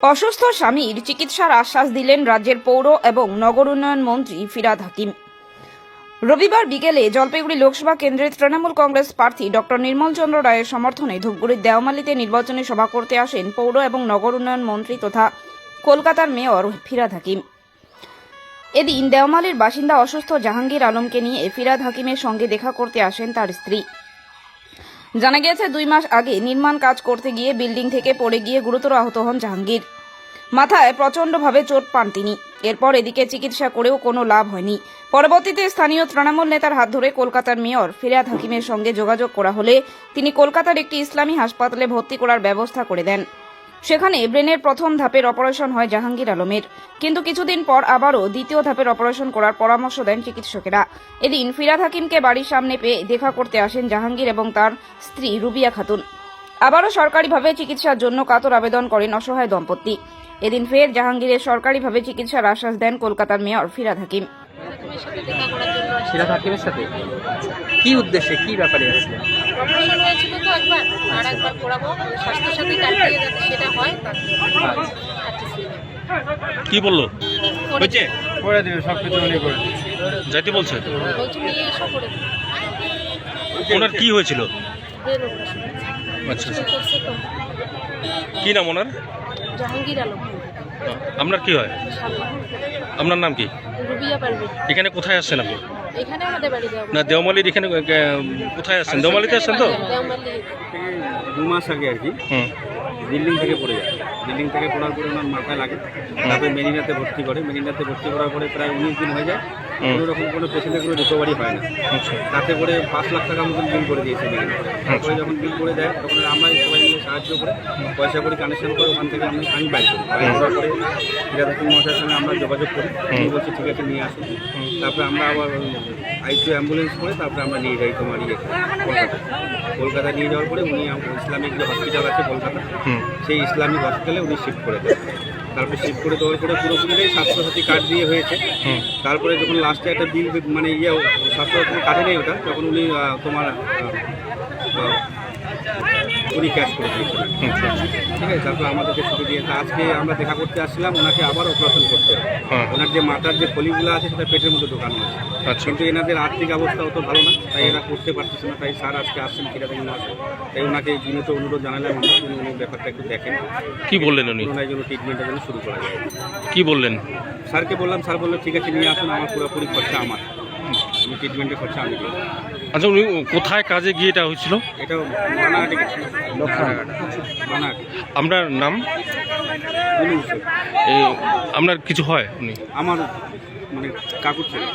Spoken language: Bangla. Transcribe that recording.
অসুস্থ স্বামীর চিকিৎসার আশ্বাস দিলেন রাজ্যের পৌর এবং নগর উন্নয়ন মন্ত্রী ফিরাদ হাকিম। রবিবার বিকেলে জলপাইগুড়ি লোকসভা কেন্দ্রের তৃণমূল কংগ্রেস প্রার্থী ডক্টর নির্মল চন্দ্র রায়ের সমর্থনে ধূপগুড়ির দেওমালিতে নির্বাচনী সভা করতে আসেন পৌর এবং নগর উন্নয়ন মন্ত্রী তথা কলকাতার মেয়র ফিরাদ হাকিম। এদিন দেওমালির বাসিন্দা অসুস্থ জাহাঙ্গীর আলমকে নিয়ে ফিরাদ হাকিমের সঙ্গে দেখা করতে আসেন তার স্ত্রী। জানা গিয়েছে, দুই মাস আগে নির্মাণ কাজ করতে গিয়ে বিল্ডিং থেকে পড়ে গিয়ে গুরুতর আহত হন জাহাঙ্গীর। মাথায় প্রচণ্ডভাবে চোট পান তিনি। এরপর এদিকে চিকিৎসা করেও কোনো লাভ হয়নি। পরবর্তীতে স্থানীয় তৃণমূল নেতার হাত ধরে কলকাতার মেয়র ফিরাদ হাকিমের সঙ্গে যোগাযোগ করা হলে তিনি কলকাতার একটি ইসলামী হাসপাতালে ভর্তি করার ব্যবস্থা করে দেন। সেখানে ব্রেনের প্রথম ধাপের অপারেশন হয় জাহাঙ্গীর আলমের। কিন্তু কিছুদিন পর আবারও দ্বিতীয় ধাপের অপারেশন করার পরামর্শ দেন চিকিৎসকেরা। এদিন ফিরাদ হাকিমকে বাড়ির সামনে পেয়ে দেখা করতে আসেন জাহাঙ্গীর এবং তার স্ত্রী রুবিয়া খাতুন। আবারও সরকারিভাবে চিকিৎসার জন্য কাতর আবেদন করেন অসহায় দম্পতি। এদিন ফের জাহাঙ্গীরের সরকারিভাবে চিকিৎসার আশ্বাস দেন কলকাতার মেয়র ফিরাদ হাকিম। হাকিমের সাথে? হাকিমের সাথে কি উদ্দেশ্যে কি ব্যাপারে আসলে অপারেশন হয়েছিল তো একবার আর একবার করাবো। স্বাস্থ্য সাথী কার্ড দিয়ে যাতে সেটা হয়। কি বলল? হয়েছে? করে দিবে সব কিছু উনি করে যাইতে বলছে? বলছি নিয়ে এসো করে ওনার কি হয়েছিল? আচ্ছা আচ্ছা। কি নাম ওনার? জাহাঙ্গীর আলম। আপনার কি হয়? আপনার নাম কি? এখানে কোথায় আসছেন আপনি? এখানে আমাদের বাড়ি যাব না দেওমালির এখানে কোথায় আসছেন দেওমালিতে আসছেন তো? দেওমালি। দু মাস আগে আর কি। বিল্ডিং থেকে পড়ে যায়। বিল্ডিং থেকে পড়ার পরে ওনার মাথায় লাগে। তারপরে মেরিনাতে ভর্তি করে। মেরিনাতে ভর্তি করার পরে প্রায় উনিশ দিন হয়ে যায়। কোনো রকম কোনো পেশেন্টের কোনো রিকভারি হয় না। আচ্ছা। তাতে করে পাঁচ লাখ টাকা মতন বিল করে দিয়েছে মেরিনা। তারপরে যখন বিল করে দেয় তখন আমরা সবাই মিলে সাহায্য করে পয়সা করে কানেকশন করে ওখান থেকে আমি আমি বাইর করি। বাইর করার পরে বিরাট মহাশয়ের সঙ্গে আমরা যোগাযোগ করি। বলছি ঠিক আছে নিয়ে আসুন তারপরে আমরা আবার আইসিউ অ্যাম্বুলেন্স করে তারপরে আমরা নিয়ে যাই তোমার ইয়ে। কলকাতা কলকাতা নিয়ে যাওয়ার পরে উনি ইসলামিক যে হসপিটাল আছে কলকাতা সেই ইসলামিক হসপিটালে উনি শিফট করে দেন তারপরে শিফট করে দেওয়ার পরে পুরোপুরিটাই স্বাস্থ্যসাথী কার্ড দিয়ে হয়েছে। তারপরে যখন লাস্টে একটা বিল মানে ইয়ে স্বাস্থ্যসাথী কাটে নেই ওটা তখন উনি তোমার উনি ক্যাশ করে দিয়েছিলেন। ঠিক আছে তারপর আমাদেরকে ছুটি দিয়ে তা আজকে আমরা দেখা করতে আসছিলাম ওনাকে আবার অপারেশন করতে হ্যাঁ। ওনার যে মাথার যে ফলিগুলো আছে সেটা পেটের মধ্যে ঢোকানো আছে। আচ্ছা। কিন্তু এনাদের আর্থিক অবস্থা অত ভালো না তাই এরা করতে পারতেছে না তাই স্যার আজকে আসছেন কিরা থেকে আসেন তাই ওনাকে এই জিনিস অনুরোধ জানালাম উনি উনি ব্যাপারটা একটু দেখেন। কি বললেন উনি? ওনার জন্য ট্রিটমেন্টের জন্য শুরু করা যায়। কি বললেন? স্যারকে বললাম স্যার বলল ঠিক আছে নিয়ে আসুন আমার পুরোপুরি খরচা আমার। আমি ট্রিটমেন্টের খরচা আমি আচ্ছা উনি কোথায় কাজে গিয়ে এটা হয়েছিল? এটা বানাহাটি গেছে বানাহাটি আপনার নাম? আপনার কিছু হয় উনি? আমার মানে কাকুর ছেলে।